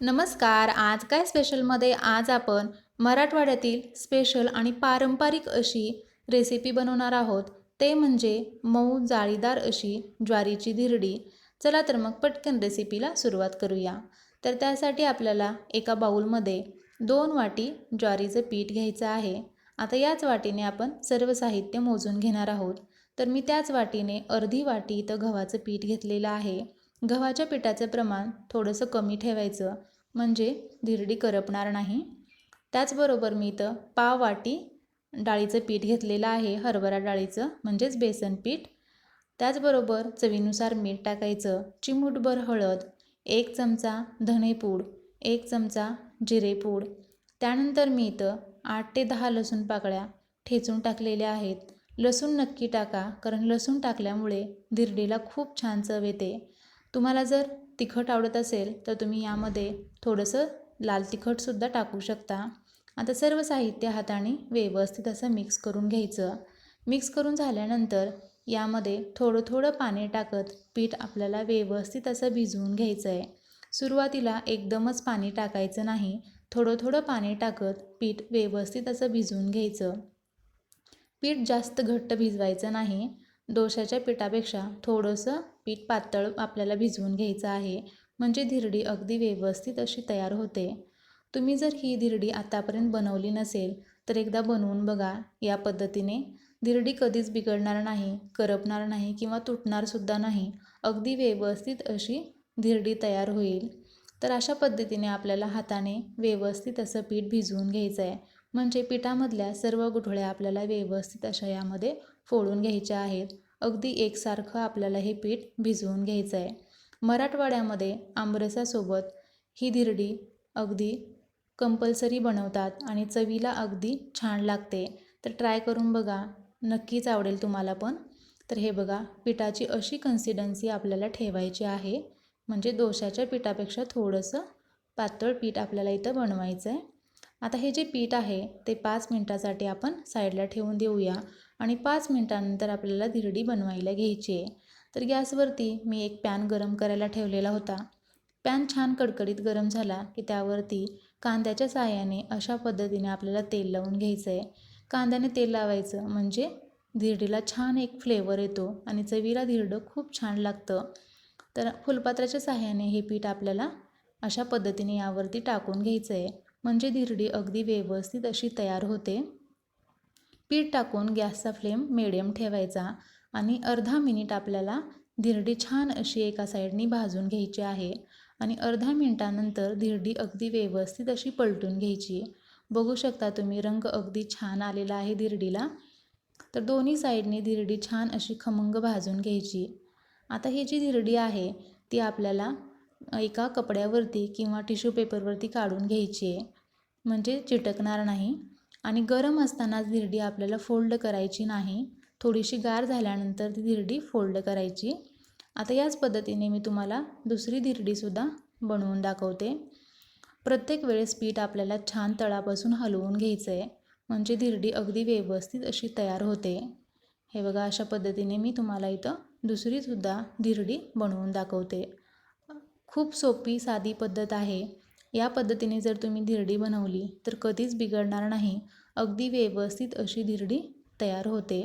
नमस्कार आज काय स्पेशलमध्ये आज आपण मराठवाड्यातील स्पेशल आणि पारंपरिक अशी रेसिपी बनवणार आहोत. ते म्हणजे मऊ जाळीदार अशी ज्वारीची धिरडी. चला तर मग पटकन रेसिपीला सुरुवात करूया. तर त्यासाठी आपल्याला एका बाऊलमध्ये दोन वाटी ज्वारीचं पीठ घ्यायचं आहे. आता याच वाटीने आपण सर्व साहित्य मोजून घेणार आहोत. तर मी त्याच वाटीने अर्धी वाटी इथं गव्हाचं पीठ घेतलेलं आहे. गव्हाच्या पिठाचं प्रमाण थोडंसं कमी ठेवायचं म्हणजे धिरडी करपणार नाही. त्याचबरोबर मी इथं पाव वाटी डाळीचं पीठ घेतलेलं आहे हरभरा डाळीचं म्हणजेच बेसन पीठ. त्याचबरोबर चवीनुसार मीठ टाकायचं चिमूटभर हळद एक चमचा धनेपूड एक चमचा जिरेपूड. त्यानंतर मी इथं आठ ते दहा लसूण पाकळ्या ठेचून टाकलेल्या आहेत. लसूण नक्की टाका कारण लसूण टाकल्यामुळे धिरडीला खूप छान चव येते. तुम्हाला जर तिखट आवडत असेल तर तुम्ही यामध्ये थोडंसं लाल तिखटसुद्धा टाकू शकता. आता सर्व साहित्य हाताने व्यवस्थित असं मिक्स करून घ्यायचं. मिक्स करून झाल्यानंतर यामध्ये थोडं थोडं पाणी टाकत पीठ आपल्याला व्यवस्थित असं भिजवून घ्यायचं आहे सुरुवातीला एकदमच पाणी टाकायचं नाही थोडं थोडं पाणी टाकत पीठ व्यवस्थित असं भिजवून घ्यायचं. पीठ जास्त घट्ट भिजवायचं नाही. डोशाच्या पिठापेक्षा थोडंसं पीठ पातळ आपल्याला भिजवून घ्यायचं आहे. म्हणजे धिरडी अगदी व्यवस्थित अशी तयार होते. तुम्ही जर ही धिरडी आतापर्यंत बनवली नसेल तर एकदा बनवून बघा या पद्धतीने. धिरडी कधीच बिघडणार नाही करपणार नाही किंवा तुटणारसुद्धा नाही. अगदी व्यवस्थित अशी धिरडी तयार होईल. तर अशा पद्धतीने आपल्याला हाताने व्यवस्थित असं पीठ भिजवून घ्यायचं आहे म्हणजे पिठामधल्या सर्व गुठळ्या आपल्याला व्यवस्थित अशा यामध्ये फोडून घ्यायच्या आहेत. अगदी एकसारखं आपल्याला हे पीठ भिजवून घ्यायचं आहे मराठवाड्यामध्ये आंबरसासोबत ही धिरडी अगदी कंपल्सरी बनवतात आणि चवीला अगदी छान लागते. तर ट्राय करून बघा. नक्कीच आवडेल तुम्हाला पण. तर हे बघा पिठाची अशी कन्सिडन्सी आपल्याला ठेवायची आहे. म्हणजे दोशाच्या पिठापेक्षा थोडंसं पातळ पीठ आपल्याला इथं बनवायचं आहे आता हे जे पीठ आहे ते पाच मिनटासाठी आपण साईडला ठेवून देऊया आणि पाच मिनटानंतर आपल्याला धिरडी बनवायला घ्यायची आहे. तर गॅसवरती मी एक पॅन गरम करायला ठेवलेला होता. पॅन छान कडकडीत गरम झाला की त्यावरती कांद्याच्या साहाय्याने अशा पद्धतीने आपल्याला तेल लावून घ्यायचं आहे. कांद्याने तेल लावायचं म्हणजे धिरडीला छान एक फ्लेवर येतो आणि चवीला धिरडं खूप छान लागतं. तर फुलपात्राच्या साह्याने हे पीठ आपल्याला अशा पद्धतीने यावरती टाकून घ्यायचं आहे. म्हणजे धिरडी अगदी व्यवस्थित अशी तयार होते. पीठ टाकून गॅसचा फ्लेम मिडियम ठेवायचा आणि अर्धा मिनिट आपल्याला धिरडी छान अशी एका साईडनी भाजून घ्यायची आहे आणि अर्धा मिनटानंतर धिरडी अगदी व्यवस्थित अशी पलटून घ्यायची. बघू शकता तुम्ही रंग अगदी छान आलेला आहे धिरडीला. तर दोन्ही साईडने धिरडी छान अशी खमंग भाजून घ्यायची. आता ही जी धिरडी आहे ती आपल्याला एका कपड्यावरती किंवा टिश्यू पेपरवरती काढून घ्यायची. आहे म्हणजे चिटकणार नाही. आणि गरम असतानाच धिरडी आपल्याला फोल्ड करायची नाही. थोडीशी गार झाल्यानंतर ती धिरडी फोल्ड करायची. आता याच पद्धतीने मी तुम्हाला दुसरी धिरडीसुद्धा बनवून दाखवते. प्रत्येक वेळेस पीठ आपल्याला छान तळापासून हलवून घ्यायचं आहे म्हणजे धिरडी अगदी व्यवस्थित अशी तयार होते. हे बघा अशा पद्धतीने मी तुम्हाला इथं दुसरीसुद्धा धिरडी बनवून दाखवते. खूप सोपी साधी पद्धत आहे. या पद्धतीने जर तुम्ही धिरडी बनवली तर कधीच बिघडणार नाही. अगदी व्यवस्थित अशी धिरडी तयार होते.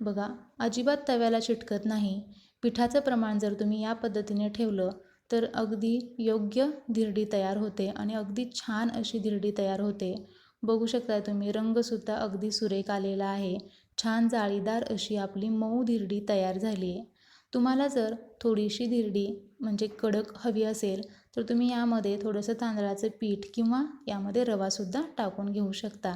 बघा अजिबात तव्याला चिटकत नाही. पिठाचं प्रमाण जर तुम्ही या पद्धतीने ठेवलं तर अगदी योग्य धिरडी तयार होते आणि अगदी छान अशी धिरडी तयार होते. बघू शकता तुम्ही रंगसुद्धा अगदी सुरेख आलेला आहे. छान जाळीदार अशी आपली मऊ धिरडी तयार झाली आहे तुम्हाला जर थोडीशी धिरडी म्हणजे कडक हवी असेल तर तुम्ही यामध्ये थोडंसं तांदळाचं पीठ किंवा यामध्ये रवासुद्धा टाकून घेऊ शकता.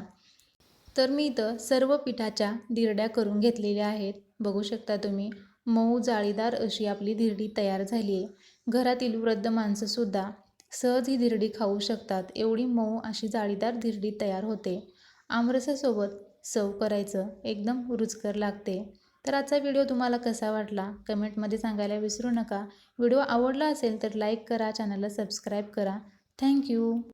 तर मी इथं सर्व पिठाच्या धिरड्या करून घेतलेल्या आहेत. बघू शकता तुम्ही मऊ जाळीदार अशी आपली धिरडी तयार झाली आहे. घरातील वृद्ध माणसंसुद्धा सहज ही धिरडी खाऊ शकतात. एवढी मऊ अशी जाळीदार धिरडी तयार होते. आमरसासोबत सर्व करायचं एकदम रुचकर लागते. तर आजचा व्हिडिओ तुम्हाला कसा वाटला? कमेंटमध्ये सांगायला विसरू नका. व्हिडिओ आवडला असेल तर लाईक करा चॅनलला सबस्क्राईब करा. थँक्यू